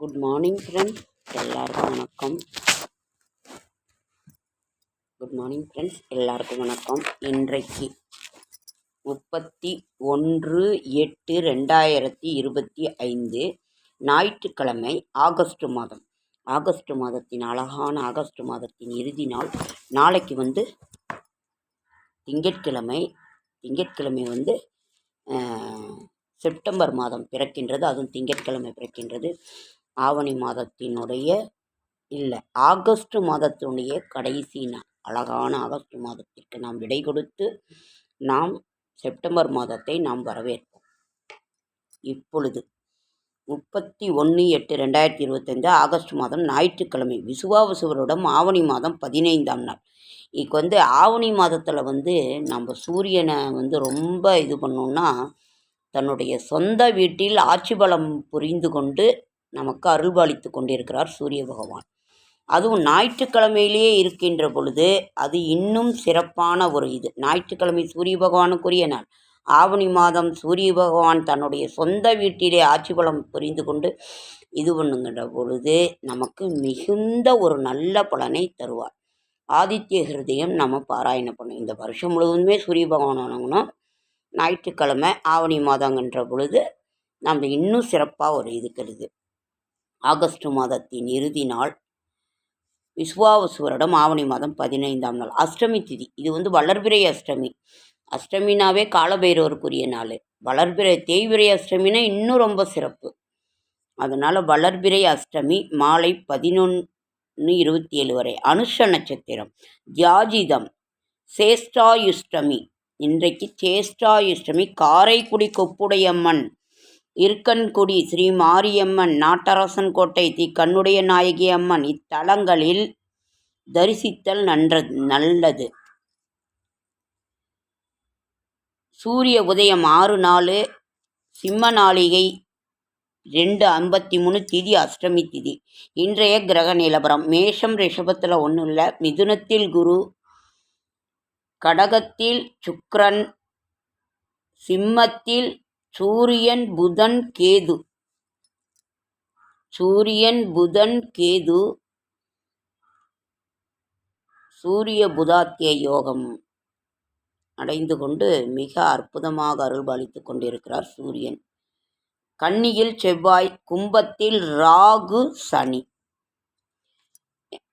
Good morning friends எல்லாருக்கும் வணக்கம். Good morning friends எல்லாருக்கும் வணக்கம். இன்றைக்கு முப்பத்தி ஒன்று எட்டு ரெண்டாயிரத்தி இருபத்தி ஐந்து ஞாயிற்றுக்கிழமை ஆகஸ்ட் மாதம். ஆகஸ்ட் மாதத்தின் அழகான ஆகஸ்ட் மாதத்தின் இறுதி நாள். நாளைக்கு வந்து திங்கட்கிழமை. திங்கட்கிழமை வந்து செப்டம்பர் மாதம் பிறக்கின்றது. அதுவும் திங்கட்கிழமை பிறக்கின்றது. ஆவணி மாதத்தினுடைய இல்லை ஆகஸ்ட் மாதத்தினுடைய கடைசி நாள் அழகான ஆகஸ்ட் மாதத்திற்கு நாம் விடை கொடுத்து நாம் செப்டம்பர் மாதத்தை நாம் வரவேற்போம். இப்பொழுது முப்பத்தி ஒன்று எட்டு ரெண்டாயிரத்தி இருபத்தஞ்சு ஆகஸ்ட் மாதம் ஞாயிற்றுக்கிழமை விசுவாவசுவரிடம் ஆவணி மாதம் பதினைந்தாம் நாள். இக்கு வந்து ஆவணி மாதத்தில் வந்து நம்ம சூரியனை வந்து ரொம்ப இது பண்ணோம்னா தன்னுடைய சொந்த வீட்டில் ஆட்சி பலம் புரிந்து கொண்டு நமக்கு அருள்பாலித்து கொண்டிருக்கிறார் சூரிய பகவான். அதுவும் ஞாயிற்றுக்கிழமையிலேயே இருக்கின்ற பொழுது அது இன்னும் சிறப்பான ஒரு இது. ஞாயிற்றுக்கிழமை சூரிய பகவானுக்குரிய நாள். ஆவணி மாதம் சூரிய பகவான் தன்னுடைய சொந்த வீட்டிலே ஆட்சி பலம் புரிந்து கொண்டு இது பண்ணுங்கிற பொழுது நமக்கு மிகுந்த ஒரு நல்ல பலனை தருவார். ஆதித்ய ஹிருதயம் நம்ம பாராயணம் பண்ணும். இந்த வருஷம் முழுவதுமே சூரிய பகவான் வணங்கணும் ஞாயிற்றுக்கிழமை ஆவணி மாதங்கன்ற பொழுது நம்ம இன்னும் சிறப்பாக ஒரு இதுக்கிறது ஆகஸ்ட் மாதத்தின் இறுதி நாள். விஸ்வாவசு வருடம் ஆவணி மாதம் பதினைந்தாம் நாள். அஷ்டமி திதி. இது வந்து வளர்பிறை அஷ்டமி. அஷ்டமினாவே காலபைரவருக்குரிய நாள். வளர்பிறை தேய்பிறை அஷ்டமினா இன்னும் ரொம்ப சிறப்பு. அதனால் வளர்பிறை அஷ்டமி மாலை பதினொன்று இருபத்தி ஏழு வரை. அனுஷ நட்சத்திரம். ஜாஜிதம் சேஷ்டாயுஷ்டமி. இன்றைக்கு சேஷ்டாயுஷ்டமி. காரைக்குடி கொப்புடையம்மன். இருக்கன்குடி ஸ்ரீ மாரியம்மன் நாட்டரசன் கோட்டை தி கண்ணுடைய நாயகி அம்மன் இத்தலங்களில் தரிசித்தல் நன்ற நல்லது. சூரிய உதயம் ஆறு நாலு சிம்ம நாளிகை ரெண்டு ஐம்பத்தி மூணு திதி அஷ்டமி திதி. இன்றைய கிரக நிலவரம் மேஷம் ரிஷபத்தில் ஒன்றும் இல்லை. மிதுனத்தில் குரு கடகத்தில் சுக்ரன் சிம்மத்தில் சூரியன் புதன் கேது. சூரியன் புதன் கேது. சூரிய புதாத்திய யோகம் அடைந்து கொண்டு மிக அற்புதமாக அருள்பாலித்து கொண்டிருக்கிறார் சூரியன். கன்னியில் செவ்வாய் கும்பத்தில் ராகு சனி.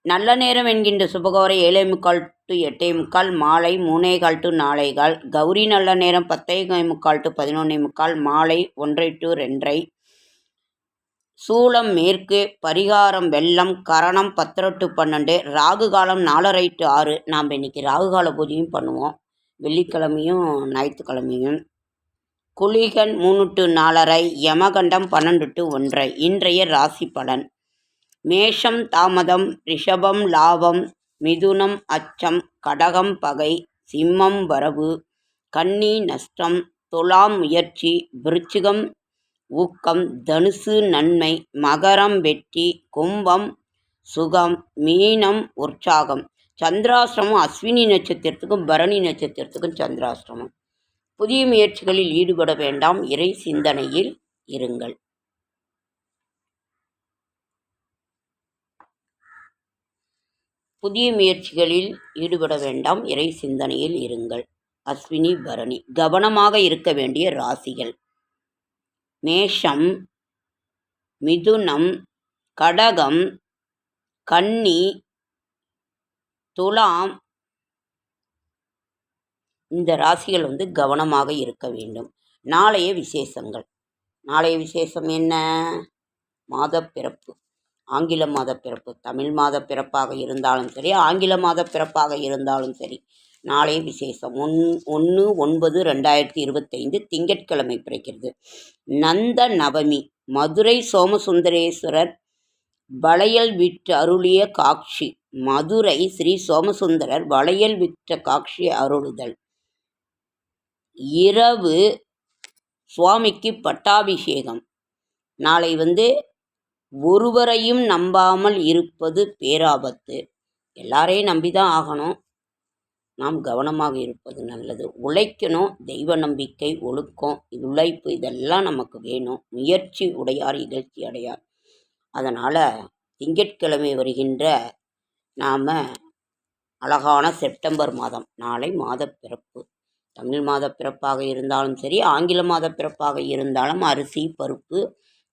நல்ல நேரம் என்கின்ற சுபகோரை ஏழே முக்கால் டு எட்டே முக்கால் மாலை மூணே கால் டு நாலே கால் கௌரி நல்ல நேரம் பத்தே முக்கால் டு பதினொன்னே முக்கால் மாலை ஒன்றை டு ரெண்டரை. சூளம் மேற்கு பரிகாரம் வெள்ளம் கரணம் பத்திர டு பன்னெண்டு ராகு காலம் நாலரை டு ஆறு. நாம் இன்னைக்கு ராகு கால பூஜையும் பண்ணுவோம். வெள்ளிக்கிழமையும் ஞாயிற்றுக்கிழமையும். குளிகன் மூணு டு நாலரை யமகண்டம் பன்னெண்டு டு ஒன்றை இன்றைய ராசி பலன். மேஷம் தாமதம் ரிஷபம் லாபம் மிதுனம் அச்சம் கடகம் பகை சிம்மம் வரவு கன்னி நஷ்டம் துலாம் முயற்சி விருச்சிகம் ஊக்கம் தனுசு நன்மை மகரம் வெற்றி கும்பம் சுகம் மீனம் உற்சாகம். சந்திராசிரமம் அஸ்வினி நட்சத்திரத்துக்கும் பரணி நட்சத்திரத்துக்கும் சந்திராசிரமம் புதிய முயற்சிகளில் ஈடுபட வேண்டாம். இறை சிந்தனையில் இருங்கள். புதிய முயற்சிகளில் ஈடுபட வேண்டாம். இறை சிந்தனையில் இருங்கள். அஸ்வினி பரணி. கவனமாக இருக்க வேண்டிய ராசிகள். மேஷம் மிதுனம் கடகம் கன்னி துலாம். இந்த ராசிகள் வந்து கவனமாக இருக்க வேண்டும். நாளைய விசேஷங்கள். நாளைய விசேஷம் என்ன? மாதப்பிறப்பு ஆங்கில மாதப்பிறப்பு தமிழ் மாத பிறப்பாக இருந்தாலும் சரி ஆங்கில மாத பிறப்பாக இருந்தாலும் சரி. நாளை விசேஷம். ஒன் ஒன்று ஒன்பது ரெண்டாயிரத்தி இருபத்தைந்து திங்கட்கிழமை பிறக்கிறது. நந்த நவமி மதுரை சோமசுந்தரேஸ்வரர் வளையல் விற்று அருளிய காட்சி. மதுரை ஸ்ரீ சோமசுந்தரர் வளையல் விற்ற காட்சி அருளுதல். இரவு சுவாமிக்கு பட்டாபிஷேகம். நாளை வந்து ஒருவரையும் நம்பாமல் இருப்பது பேராபத்து. எல்லாரையும் நம்பி தான் ஆகணும். நாம் கவனமாக இருப்பது நல்லது. உழைக்கணும். தெய்வ நம்பிக்கை ஒழுக்கம் இது உழைப்பு இதெல்லாம் நமக்கு வேணும். முயற்சி உடையார் இகழ்ச்சி அடையார். அதனால் திங்கட்கிழமை வருகின்ற நாம் அழகான செப்டம்பர் மாதம் நாளை மாத பிறப்பு தமிழ் மாதப் பிறப்பாக இருந்தாலும் சரி ஆங்கில மாத பிறப்பாக இருந்தாலும் அரிசி பருப்பு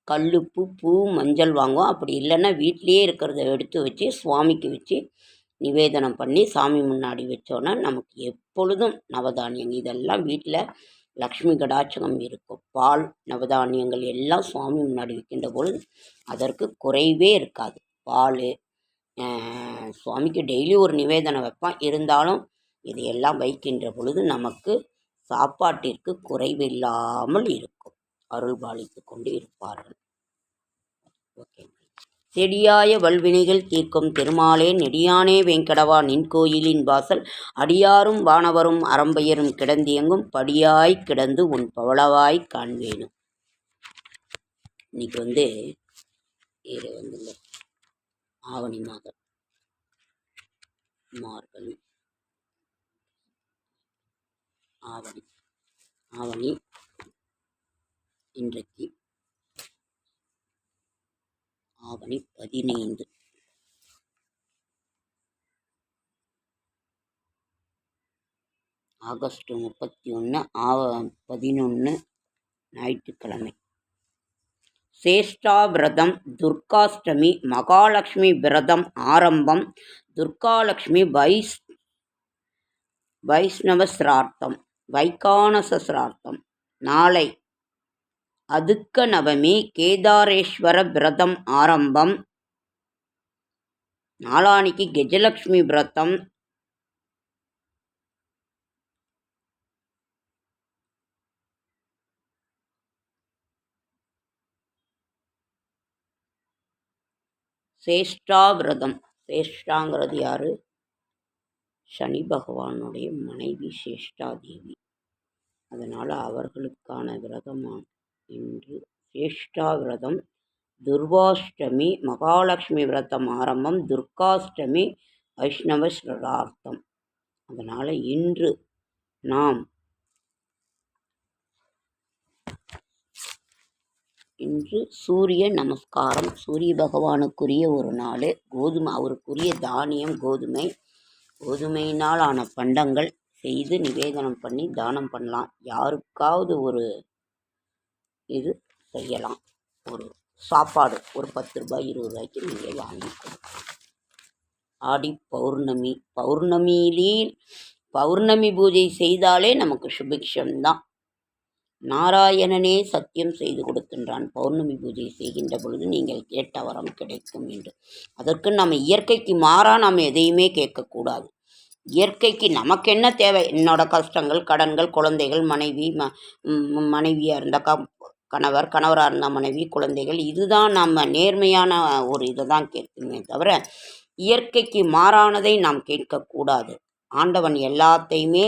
கல்லுப்பு பூ மஞ்சள் வாங்குவோம். அப்படி இல்லைன்னா வீட்டிலேயே இருக்கிறத எடுத்து வச்சு சுவாமிக்கு வச்சு நிவேதனம் பண்ணி சாமி முன்னாடி வச்சோன்னா நமக்கு எப்பொழுதும் நவதானியங்கள். இதெல்லாம் வீட்டில் லக்ஷ்மி கடாட்சகம் இருக்கும். பால் நவதானியங்கள் எல்லாம் சுவாமி முன்னாடி வைக்கின்ற பொழுது அதற்கு குறைவே இருக்காது. பால் சுவாமிக்கு டெய்லி ஒரு நிவேதனம் வைப்பான். இருந்தாலும் இதையெல்லாம் வைக்கின்ற பொழுது நமக்கு சாப்பாட்டிற்கு குறைவில்லாமல் இருக்கும். அருள் கொண்டு இருப்பார்கள் ஓகே செடியாய வல்வினைகள் தீர்க்கும் திருமாலே நெடியானே வெங்கடவா நின் கோயிலின் வாசல். அடியாரும் வானவரும் அறம்பெயரும் கிடந்தியங்கும் படியாய் கிடந்து உன் பவளவாய் காண்பேனும் இன்னைக்கு வந்து இது வந்து ஆவணி மாதம். மார்கழி. ஆவணி. ஆவணி. இன்றைக்கு ஆவணி பதினைந்து. ஆகஸ்ட் முப்பத்தி ஒன்று ஆவ பதினொன்று ஞாயிற்றுக்கிழமை. சேஷ்டா விரதம் துர்காஷ்டமி மகாலட்சுமி விரதம் ஆரம்பம் துர்காலட்சுமி வைஸ் வைஷ்ணவ சிரார்த்தம் வைகானச சிரார்த்தம் நாளை அதுக்க நவமி கேதாரேஸ்வர விரதம் ஆரம்பம். நாளானிக்கு கஜலக்ஷ்மி விரதம். சேஷ்டா விரதம். சேஷ்டாங்கிறது யாரு? சனி பகவானுடைய மனைவி சேஷ்டா தேவி. அதனால் அவர்களுக்கான விரதமான இன்று சேஷ்டா விரதம் துர்வாஷ்டமி மகாலட்சுமி விரதம் ஆரம்பம் துர்காஷ்டமி வைஷ்ணவ ஸ்ரரார்த்தம் அதனால் இன்று நாம் இன்று சூரிய நமஸ்காரம் சூரிய பகவானுக்குரிய ஒரு நாள் கோதுமை அவருக்குரிய தானியம் கோதுமை கோதுமையினால் ஆன பண்டங்கள் செய்து நிவேதனம் பண்ணி தானம் பண்ணலாம். யாருக்காவது ஒரு இது செய்யலாம். ஒரு சாப்பாடு ஒரு பத்து ரூபாய் இருபது ரூபாய்க்கு நீங்கள் வாங்கிக்கணும் ஆடி பௌர்ணமி பௌர்ணமியிலே பௌர்ணமி பூஜை செய்தாலே நமக்கு சுபிக்ஷம்தான் நாராயணனே சத்தியம் செய்து கொடுக்கின்றான். பௌர்ணமி பூஜை செய்கின்ற பொழுது நீங்கள் கேட்ட வரம் கிடைக்கும் என்று. அதற்கு நம்ம இயற்கைக்கு மாறாக நாம் எதையுமே கேட்கக்கூடாது. இயற்கைக்கு நமக்கு என்ன தேவை? என்னோட கஷ்டங்கள் கடன்கள் குழந்தைகள் மனைவி ம மனைவியாக இருந்தாக்கா கணவர் கணவராக இருந்தால் மனைவி குழந்தைகள் இதுதான் நம்ம நேர்மையான ஒரு இதை தான் கேட்குமே தவிர இயற்கைக்கு மாறானதை நாம் கேட்கக்கூடாது. ஆண்டவன் எல்லாத்தையுமே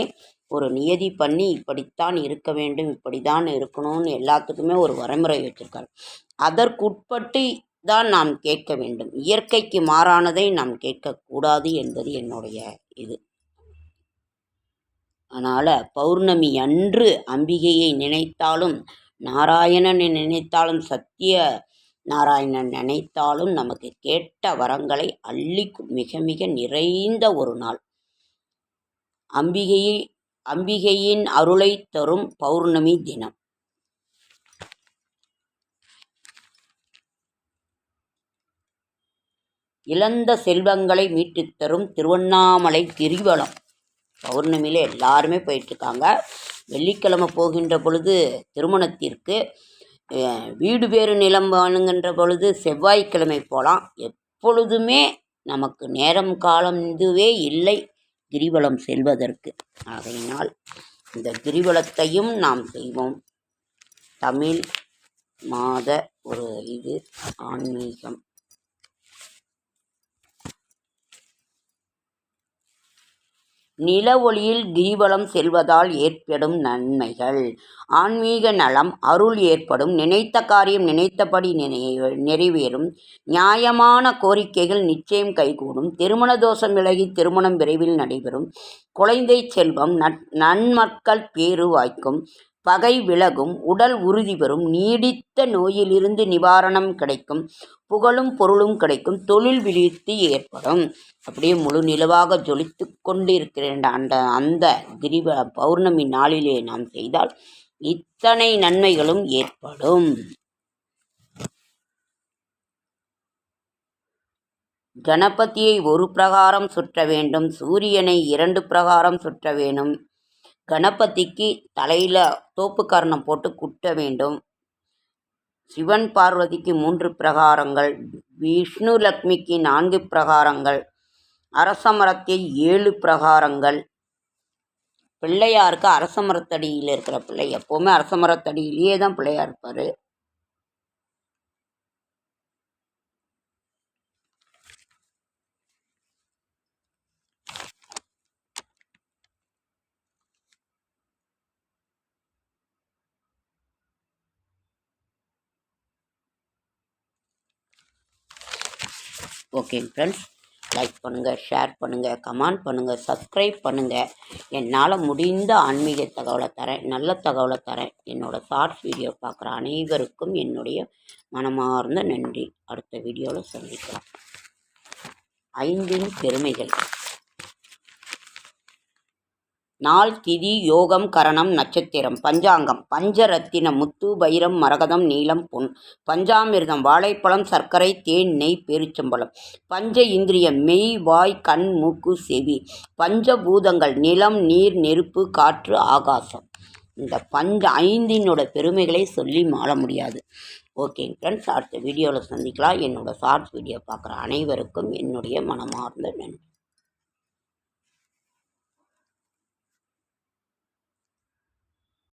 ஒரு நியதி பண்ணி இப்படித்தான் இருக்க வேண்டும் இப்படிதான் இருக்கணும்னு எல்லாத்துக்குமே ஒரு வரைமுறை வச்சுருக்காரு. அதற்குட்பட்டு தான் நாம் கேட்க வேண்டும். இயற்கைக்கு மாறானதை நாம் கேட்கக்கூடாது என்பது என்னுடைய இது. அதனால் பௌர்ணமி அன்று அம்பிகையை நினைத்தாலும் நாராயணனை நினைத்தாலும் சத்திய நாராயணன் நினைத்தாலும் நமக்கு கேட்ட வரங்களை அள்ளி மிக மிக நிறைந்த ஒரு நாள். அம்பிகையை அம்பிகையின் அருளை தரும் பௌர்ணமி தினம். இழந்த செல்வங்களை மீட்டுத் தரும் திருவண்ணாமலை கிரிவலம். பௌர்ணமியில் எல்லாருமே போயிட்டுருக்காங்க. வெள்ளிக்கிழமை போகின்ற பொழுது திருமணத்திற்கு வீடு பேறு நிலம் வேணுங்கின்ற பொழுது செவ்வாய்க்கிழமை போகலாம் எப்பொழுதுமே நமக்கு நேரம் காலம் இதுவே இல்லை கிரிவலம் செல்வதற்கு. ஆகையினால் இந்த கிரிவலத்தையும் நாம் செய்வோம். தமிழ் மாத ஒரு இது ஆன்மீகம். நில ஒளியில் கிரிவலம் செல்வதால் ஏற்படும் நன்மைகள். ஆன்மீக நலம் அருள் ஏற்படும். நினைத்த காரியம் நினைத்தபடி நினை- நிறைவேறும். நியாயமான கோரிக்கைகள் நிச்சயம் கைகூடும். திருமண தோஷம் விலகி திருமணம் விரைவில் நடைபெறும். குழந்தை செல்வம் நன்மக்கள் பேரு வாய்க்கும். பகை விலகும் உடல் உறுதி பெறும் நீடித்த நோயிலிருந்து நிவாரணம் கிடைக்கும் புகழும் பொருளும் கிடைக்கும் தொழில் விழித்து ஏற்படும். அப்படியே முழு நிலவாக ஜொலித்து கொண்டிருக்கிற அந்த அந்த கிரிவ பௌர்ணமி நாளிலே நாம் செய்தால் இத்தனை நன்மைகளும் ஏற்படும். கணபதியை ஒரு பிரகாரம் சுற்ற வேண்டும் சூரியனை இரண்டு பிரகாரம் சுற்ற வேண்டும். கணபதிக்கு தலையில் தோப்புக்கரணம் போட்டு குட்ட வேண்டும். சிவன் பார்வதிக்கு மூன்று பிரகாரங்கள் விஷ்ணு லக்ஷ்மிக்கு நான்கு பிரகாரங்கள் அரச ஏழு பிரகாரங்கள். பிள்ளையாருக்கு அரச மரத்தடியில் இருக்கிற பிள்ளை எப்போவுமே அரச மரத்தடியிலேயே தான் பிள்ளையார் இருப்பார். ஓகேங்க ஃப்ரெண்ட்ஸ். லைக் பண்ணுங்கள் ஷேர் பண்ணுங்கள் கமெண்ட் பண்ணுங்கள் சப்ஸ்கிரைப் பண்ணுங்கள் என்னால் முடிந்த ஆன்மீக தகவலை தரேன் நல்ல தகவலை தரேன். என்னோடய ஷார்ட்ஸ் வீடியோ பார்க்குற அனைவருக்கும் என்னுடைய மனமார்ந்த நன்றி. அடுத்த வீடியோவில் சந்திக்கலாம். ஐந்தின் பெருமைகள். நாள் திதி யோகம் கரணம் நட்சத்திரம் பஞ்சாங்கம் பஞ்சரத்தின முத்து பைரம் மரகதம் நீலம் பொன் பஞ்சாமிர்தம் வாழைப்பழம் சர்க்கரை தேன் நெய் பேரிச்சம்பழம் பஞ்ச இந்திரியம் மெய் வாய் கண் மூக்கு செவி பஞ்சபூதங்கள் நிலம் நீர் நெருப்பு காற்று ஆகாசம். இந்த பஞ்ச ஐந்தினோட பெருமைகளை சொல்லி மாள முடியாது. ஓகேங்க ஃப்ரெண்ட்ஸ் அடுத்த வீடியோவில் சந்திக்கலாம். என்னோடய ஷார்ட்ஸ் வீடியோ பார்க்குற அனைவருக்கும் என்னுடைய மனமார்ந்த நன்றி.